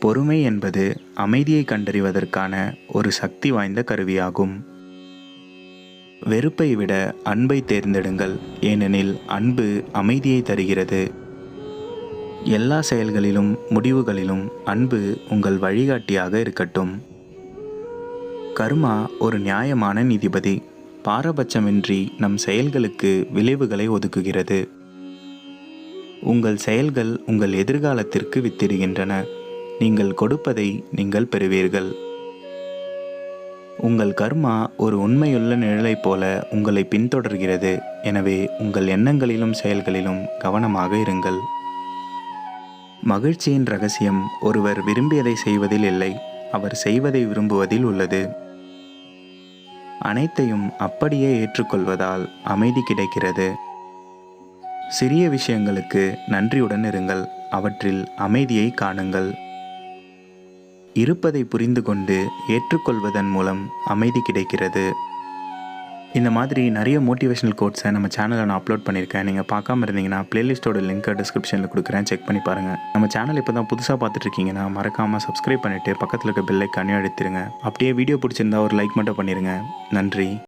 பொறுமை என்பது அமைதியை கண்டறிவதற்கான ஒரு சக்தி வாய்ந்த கருவியாகும். வெறுப்பை விட அன்பை தேர்ந்தெடுங்கள் ஏனெனில் அன்பு அமைதியை தருகிறது. எல்லா செயல்களிலும் முடிவுகளிலும் அன்பு உங்கள் வழிகாட்டியாக இருக்கட்டும். கர்மா ஒரு நியாயமான நீதிபதி. பாரபட்சமின்றி நம் செயல்களுக்கு விளைவுகளை ஒதுக்குகிறது. உங்கள் செயல்கள் உங்கள் எதிர்காலத்திற்கு வித்திடுகின்றன. நீங்கள் கொடுப்பதை நீங்கள் பெறுவீர்கள். உங்கள் கர்மா ஒரு உண்மையுள்ள நிழலைப் போல உங்களை பின்தொடர்கிறது. எனவே உங்கள் எண்ணங்களிலும் செயல்களிலும் கவனமாக இருங்கள். மகிழ்ச்சியின் ரகசியம் ஒருவர் விரும்பியதை செய்வதில் இல்லை அவர் செய்வதை விரும்புவதில் உள்ளது. அனைத்தையும் அப்படியே ஏற்றுக்கொள்வதால் அமைதி கிடைக்கிறது. சிறிய விஷயங்களுக்கு நன்றியுடன் இருங்கள் அவற்றில் அமைதியை காணுங்கள். இருப்பதை புரிந்து கொண்டு ஏற்றுக்கொள்வதன் மூலம் அமைதி கிடைக்கிறது. இந்த மாதிரி நிறைய மோட்டிவேஷனல் கோட்ஸை நம்ம சேனலில் நான் அப்லோட் பண்ணியிருக்கேன். நீங்கள் பார்க்காம இருந்தீங்கன்னா பிளேலிஸ்ட்டோட லிங்க்கை டிஸ்கிரிப்ஷனில் கொடுக்குறேன். செக் பண்ணி பாருங்கள் நம்ம சேனல் இப்போ தான் புதுசாக பார்த்துட்ருக்கீங்கன்னா மறக்காமல் சப்ஸ்கிரைப் பண்ணிவிட்டு பக்கத்தில் இருக்க பெல்லைக்கானே அழுத்திடுங்க அப்படியே வீடியோ பிடிச்சிருந்தா ஒரு லைக் மட்டும் பண்ணிடுங்க நன்றி.